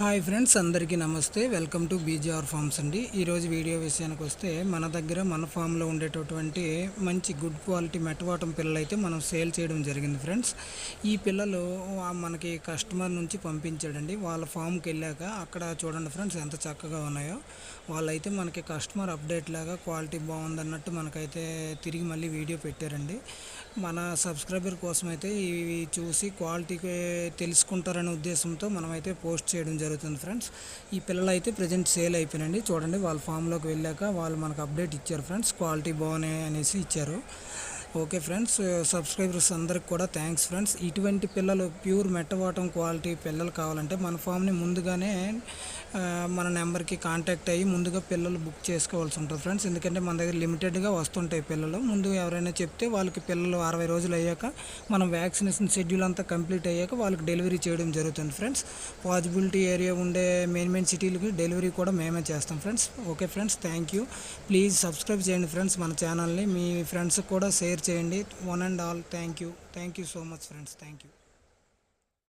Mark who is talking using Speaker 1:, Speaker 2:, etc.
Speaker 1: Hi friends అందరికీ నమస్తే. Welcome to BGR forms అండి. ఈరోజు వీడియో విషయానికి వస్తే మన దగ్గర మన ఫామ్లో ఉండేటటువంటి మంచి గుడ్ క్వాలిటీ మెట్టవాటం పిల్లలు అయితే మనం సేల్ చేయడం జరిగింది ఫ్రెండ్స్. ఈ పిల్లలు మనకి కస్టమర్ నుంచి పంపించాడండి. వాళ్ళ ఫామ్కి వెళ్ళాక అక్కడ చూడండి ఫ్రెండ్స్ ఎంత చక్కగా ఉన్నాయో. వాళ్ళైతే మనకి కస్టమర్ అప్డేట్ లాగా క్వాలిటీ బాగుందన్నట్టు మనకైతే తిరిగి మళ్ళీ వీడియో పెట్టారండి. మన సబ్స్క్రైబర్ కోసం అయితే ఇవి చూసి క్వాలిటీకి తెలుసుకుంటారనే ఉద్దేశంతో మనమైతే పోస్ట్ చేయడం జరిగింది జరుగుతుంది ఫ్రెండ్స్. ఈ పిల్లలు అయితే ప్రజెంట్ సేల్ అయిపోయినండి చూడండి వాళ్ళ ఫామ్లోకి వెళ్ళాక వాళ్ళు మనకు అప్డేట్ ఇచ్చారు ఫ్రెండ్స్. క్వాలిటీ బాగున్నాయి అనేసి ఇచ్చారు. ఓకే ఫ్రెండ్స్ సబ్స్క్రైబర్స్ అందరికి కూడా థ్యాంక్స్ ఫ్రెండ్స్. ఇటువంటి పిల్లలు ప్యూర్ మెట్టవాటం క్వాలిటీ పిల్లలు కావాలంటే మన ఫామ్ని ముందుగానే మన నెంబర్కి కాంటాక్ట్ అయ్యి ముందుగా పిల్లలు బుక్ చేసుకోవాల్సి ఉంటుంది ఫ్రెండ్స్. ఎందుకంటే మన దగ్గర లిమిటెడ్గా వస్తుంటాయి పిల్లలు. ముందు ఎవరైనా చెప్తే వాళ్ళకి పిల్లలు అరవై రోజులు అయ్యాక మనం వ్యాక్సినేషన్ షెడ్యూల్ అంతా కంప్లీట్ అయ్యాక వాళ్ళకి డెలివరీ చేయడం జరుగుతుంది ఫ్రెండ్స్. పాజిబిలిటీ ఏరియా ఉండే మెయిన్ మెయిన్ సిటీలకి డెలివరీ కూడా మేమే చేస్తాం friends. Okay friends thank you. Please subscribe చేయండి ఫ్రెండ్స్ మన ఛానల్ని. మీ ఫ్రెండ్స్కి కూడా షేర్ చేయండి. One and all thank you. Thank you so much friends. Thank you.